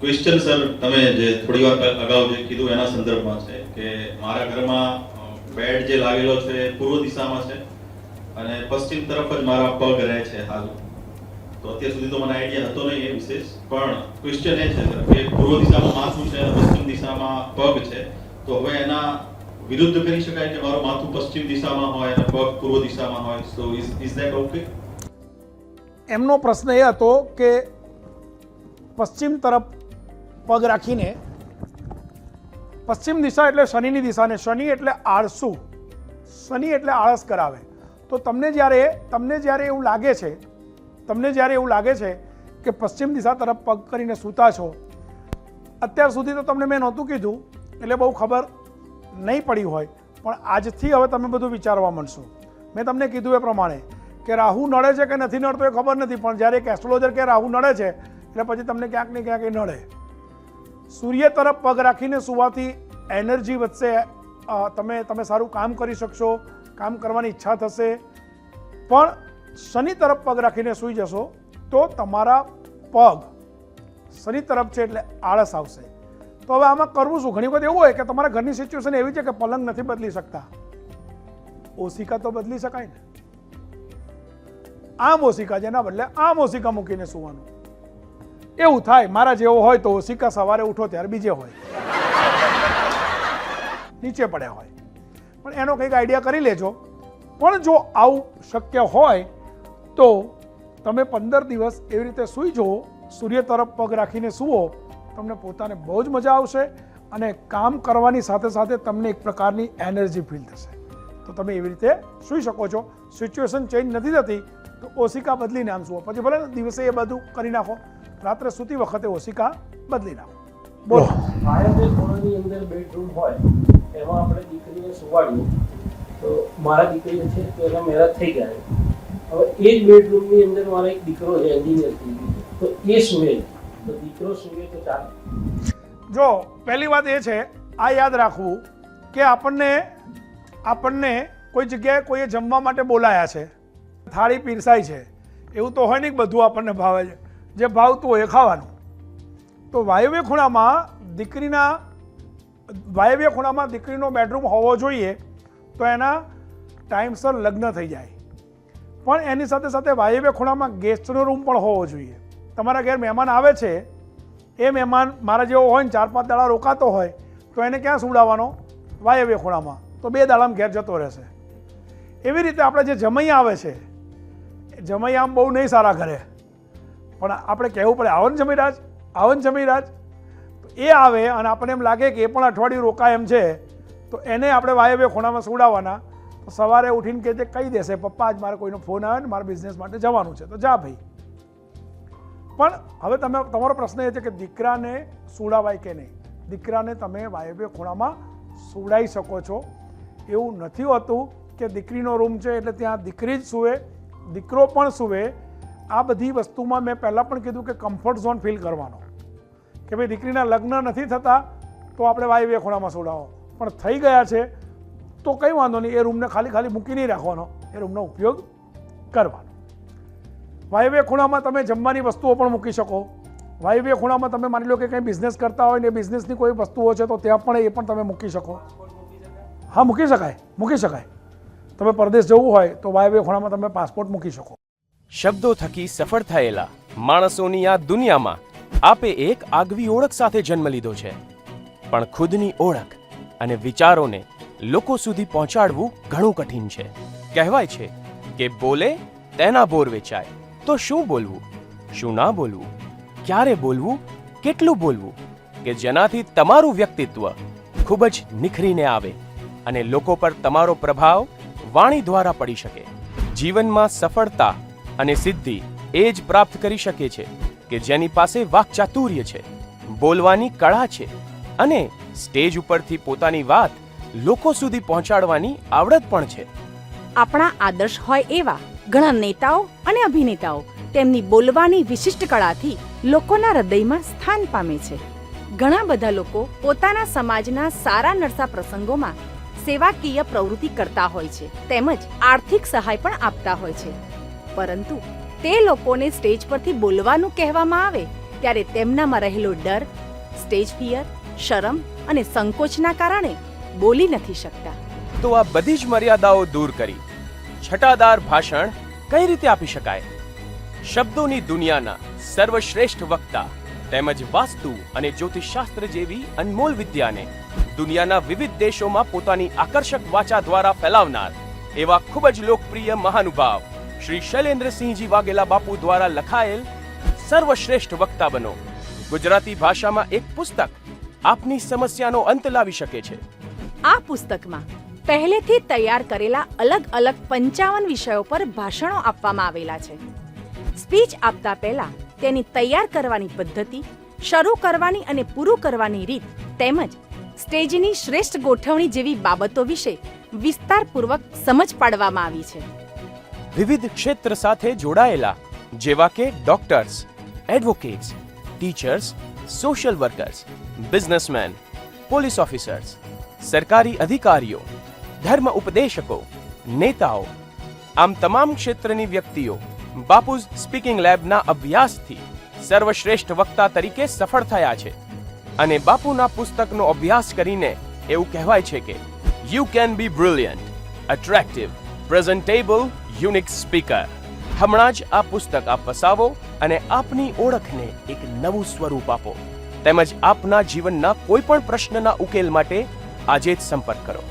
Question sir તમે જે થોડી વાર અગાઉ જે કીધું એના સંદર્ભમાં છે કે મારા ઘરમાં બેડ જે લાગેલો છે પૂર્વ દિશામાં છે અને પશ્ચિમ તરફ જ મારા પગ રહે છે હાલ. તો અત્યાર સુધી તો મને આઈડિયા હતો નહીં એ વિશેષ, પણ ક્વેશ્ચન એ છે, કે પૂર્વ દિશામાં માથું છે અને પશ્ચિમ દિશામાં પગ છે. તો હવે એના વિરુદ્ધ કરી શકાય કે મારું માથું પશ્ચિમ દિશામાં હોય અને પગ પૂર્વ દિશામાં હોય? So is is that okay એમનો પ્રશ્ન એ હતો કે પશ્ચિમ તરફ પગ રાખીને પશ્ચિમ દિશા એટલે શનિની દિશાને શનિ એટલે આળસુ. શનિ એટલે આળસ કરાવે. તો તમને જ્યારે તમને જ્યારે એવું લાગે છે, તમને જ્યારે એવું લાગે છે કે પશ્ચિમ દિશા તરફ પગ કરીને સૂતા છો, અત્યાર સુધી તો તમને મેં નહોતું કીધું, એટલે બહુ ખબર નહીં પડી હોય, પણ આજથી હવે તમે બધું વિચારવા માંડશો. મેં તમને કીધું એ પ્રમાણે કે રાહુ નડે છે કે નથી નડતો એ ખબર નથી, પણ જ્યારે એક એસ્ટ્રોલોજર કે રાહુ નડે છે, એટલે પછી તમને ક્યાંક ને ક્યાંક એ નડે. સૂર્ય તરફ પગ રાખીને સુવાથી એનર્જી વધશે. તમે તમે સારું કામ કરી શકશો, કામ કરવાની ઈચ્છા થશે. પણ શનિ તરફ પગ રાખીને સૂઈ જશો તો તમારા પગ શનિ તરફ છે એટલે આળસ આવશે. તો હવે આમાં કરવું શું? ઘણી વખત એવું હોય કે તમારા ઘરની સિચ્યુએશન એવી છે કે પલંગ નથી બદલી શકતા. ઓશિકા તો બદલી શકાય ને. આમ ઓશિકા જેના બદલે આમ ઓશિકા મૂકીને સુવાનું. એવું થાય, મારા જેવો હોય તો ઓશિકા સવારે ઉઠો ત્યારે બીજે હોય. નીચે પડ્યા હોય. પણ એનો કંઈક આઈડિયા કરી લેજો. પણ જો આવું શક્ય હોય, તો તમે પંદર દિવસ એવી રીતે સૂઈ જુઓ સૂર્ય તરફ પગ રાખીને સૂવો, તમને પોતાને બહુ જ મજા આવશે અને કામ કરવાની સાથે સાથે તમને એક પ્રકારની એનર્જી ફીલ થશે. તો તમે એવી રીતે સૂઈ શકો છો. સિચ્યુએશન ચેન્જ નથી થતી, તો ઓશિકા બદલીને આમ સુવો. પછી ભલે દિવસે એ બધું કરી નાખો. રાત્રે સૂતી વખતે ઓશિકા બદલી નાખો. બોલો. ફાયર અંદર બેડરૂમ હોય એમાં આપણે દીકરીને સુવાડ્યું તો મારા દીકરી છે તો એના મેરેજ થઈ ગયા હવે એ જ બેડરૂમની અંદર મારો એક દીકરો છે એન્જિનિયર તો એ સુવે. તો દીકરો સુવે તો ચાલે. જો પહેલી વાત એ છે આ યાદ રાખવું કે આપણને આપણને કોઈ જગ્યાએ કોઈએ જમવા માટે બોલાયા છે થાળી પીરસાય છે એવું તો હોય નહીં બધું આપણને ભાવે છે. જે ભાવતું હોય એ ખાવાનું. તો વાયવ્ય ખૂણામાં દીકરીના, વાયવ્ય ખૂણામાં દીકરીનો બેડરૂમ હોવો જોઈએ તો એના ટાઈમસર લગ્ન થઈ જાય. પણ એની સાથે સાથે વાયવ્ય ખૂણામાં ગેસ્ટનો રૂમ પણ હોવો જોઈએ. તમારા ઘેર મહેમાન આવે છે, એ મહેમાન મારા જેવો હોય ને ચાર પાંચ દાડા રોકાતો હોય, તો એને ક્યાં સુવડાવવાનો? વાયવ્ય ખૂણામાં. તો બે દાડામાં ઘેર જતો રહેશે. એવી રીતે આપણે જે જમૈયા આવે છે જમૈયા આમ બહુ નહીં સારા ઘરે. પણ આપણે કહેવું પડે, આવન જમીરાજ આવન જમીરાજ. તો એ આવે અને આપણને એમ લાગે કે એ પણ અઠવાડિયું રોકાય એમ છે, તો એને આપણે વાયવ્ય ખૂણામાં સુડાવવાના. તો સવારે ઉઠીને કે જે કહી દેશે, પપ્પા, આજ મારે કોઈનો ફોન આવે ને મારે બિઝનેસ માટે જવાનું છે. તો જા ભાઈ. પણ હવે તમે, તમારો પ્રશ્ન એ છે કે દીકરાને સુડાવાય કે નહીં? દીકરાને તમે વાયવ્ય ખૂણામાં સુડાઈ શકો છો. એવું નથી હોતું કે દીકરીનો રૂમ છે એટલે ત્યાં દીકરી જ સૂવે, દીકરો પણ સૂવે આ બધી વસ્તુમાં મેં પહેલાં પણ કીધું કે કમ્ફર્ટ ઝોન ફીલ કરવાનો. કે ભાઈ દીકરીના લગ્ન નથી થતા, તો આપણે વાયવ્ય ખૂણામાં સોડાવો. પણ થઈ ગયા છે, તો કંઈ વાંધો નહીં. એ રૂમને ખાલી ખાલી મૂકી નહીં રાખવાનો. એ રૂમનો ઉપયોગ કરવાનો. વાયવ્ય ખૂણામાં તમે જમવાની વસ્તુઓ પણ મૂકી શકો. વાયવ્ય ખૂણામાં તમે માની લો કે કંઈ બિઝનેસ કરતા હોય ને બિઝનેસની કોઈ વસ્તુઓ છે, તો ત્યાં પણ એ પણ તમે મૂકી શકો. હા, મૂકી શકાય. મૂકી શકાય. તમે પરદેશ જવું હોય, તો વાયવ્ય ખૂણામાં તમે પાસપોર્ટ મૂકી શકો. શબ્દો થકી સફળ થયેલા માણસોની આ દુનિયામાં આપે એક આગવી ઓળખ સાથે જન્મ લીધો છે. પણ ખુદની ઓળખ અને વિચારોને લોકો સુધી પહોંચાડવું ઘણું કઠિન છે. કહેવાય છે કે બોલે તેના બોર વેચાય. તો શું બોલવું? શું ના બોલવું? ક્યારે બોલવું? કેટલું બોલવું? કે જેનાથી તમારું વ્યક્તિત્વ ખૂબ જ નિખરીને આવે અને લોકો પર તમારો પ્રભાવ વાણી દ્વારા પડી શકે. જીવનમાં સફળતા અને સિદ્ધિ એ જ પ્રાપ્ત કરી શકે છે કે જેની પાસે વાકચાતુર્ય છે, બોલવાની કળા છે અને સ્ટેજ ઉપરથી પોતાની વાત લોકો સુધી પહોંચાડવાની આવડત પણ છે. આપણા આદર્શ હોય એવા ઘણા નેતાઓ અને અભિનેતાઓ તેમની બોલવાની વિશિષ્ટ કળાથી લોકોના હૃદયમાં સ્થાન પામે છે. ઘણા બધા લોકો પોતાના સમાજના સારા નરસા પ્રસંગોમાં સેવાકીય પ્રવૃત્તિ કરતા હોય છે, તેમજ આર્થિક સહાય પણ આપતા હોય છે. પરંતુ તે લોકોને સ્ટેજ પરથી બોલવાનું કહેવામાં આવે ત્યારે તેમનામાં રહેલો ડર, સ્ટેજ ફિયર, શરમ અને સંકોચના કારણે બોલી નથી શકતા. તો આ બધી જ મર્યાદાઓ દૂર કરી. છટાદાર ભાષણ કઈ રીતે આપી શકાય? શબ્દોની દુનિયાના સર્વશ્રેષ્ઠ વક્તા તેમજ વાસ્તુ અને જ્યોતિષશાસ્ત્ર જેવી અનમોલ વિદ્યાને દુનિયાના વિવિધ દેશોમાં પોતાની આકર્ષક વાચા દ્વારા ફેલાવનાર એવા ખૂબ જ લોકપ્રિય મહાનુભાવ શ્રી શૈલેન્દ્રસિંહજી વાઘેલા બાપુ દ્વારા લખાયેલ સર્વશ્રેષ્ઠ વક્તા બનો. ગુજરાતી ભાષામાં એક પુસ્તક આપની સમસ્યાનો અંત લાવી શકે છે. આ પુસ્તકમાં પહેલેથી તૈયાર કરેલા અલગ અલગ પંચાવન વિષયો પર ભાષણો આપવામાં આવેલા છે. સ્પીચ આપતા પહેલા તેની તૈયાર કરવાની પદ્ધતિ, શરૂ કરવાની અને પૂરું કરવાની રીત તેમજ સ્ટેજની શ્રેષ્ઠ ગોઠવણી જેવી બાબતો વિશે વિસ્તારપૂર્વક સમજ પાડવામાં આવી છે. વિવિધ ક્ષેત્ર સાથે જોડાયેલા, જેવા કે doctors advocates teachers social workers businessman police officers સરકારી અધિકારીઓ, ધર્મ ઉપદેશકો, નેતાઓ, આમ તમામ ક્ષેત્રની વ્યક્તિઓ બાપુઝ સ્પીકિંગ લેબના અભ્યાસથી સર્વશ્રેષ્ઠ વક્તા તરીકે સફળ થયા છે. અને બાપુના પુસ્તકનો અભ્યાસ કરીને એવું કહેવાય છે કે you can be brilliant attractive presentable unique speaker. હમણાં જ આ પુસ્તક આપ વસાવો અને આપની ઓળખને એક નવું સ્વરૂપ આપો. તેમજ આપના જીવનના કોઈ પણ પ્રશ્નના ઉકેલ માટે આજે જ સંપર્ક કરો.